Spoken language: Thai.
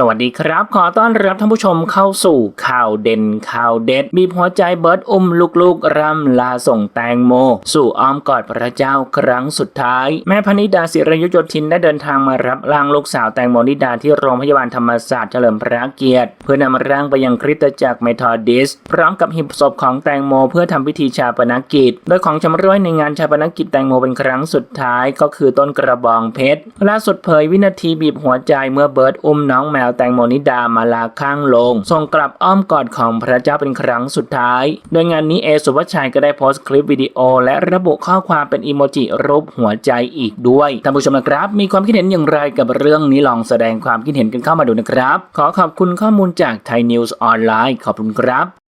สวัสดีครับ ขอต้อนรับท่านผู้ชมเข้าสู่ข่าวเด่นข่าวเด็ด มีหัวใจเบิร์ดอุ้มลูกๆ ร่ำลาส่งแตงโม สู่อ้อมกอดพระเจ้าครั้งสุดท้าย แม่พนิดาศิรยุทธินได้เดินทางมารับร่างลูกสาวแตงโมนิดาที่โรงพยาบาลธรรมศาสตร์เฉลิมพระเกียรติ เพื่อนำร่างไปยังคริสตจักรเมทอดิส พร้อมกับหีบศพของแตงโมเพื่อทำพิธีชาปนกิจ โดยของชำร่วยในงานชาปนกิจแตงโมเป็นครั้งสุดท้ายก็คือต้นกระบองเพชรล่าสุดเผยวินาทีบีบหัวใจเมื่อเบิร์ดอุ้มน้องแมววแตงโมนิดามาลาข้างลงส่งกลับอ้อมกอดของพระเจ้าเป็นครั้งสุดท้าย โดยงานนี้เอสุวัชชัยก็ได้โพสต์คลิปวิดีโอ และระบุข้อความเป็นอีโมจิรูปหัวใจอีกด้วยท่านผู้ชมนะครับ มีความคิดเห็นอย่างไรกับเรื่องนี้ลองแสดงความคิดเห็นกันเข้ามาดูนะครับ ขอขอบคุณข้อมูลจากไทยนิวส์ออนไลน์ขอบคุณครับ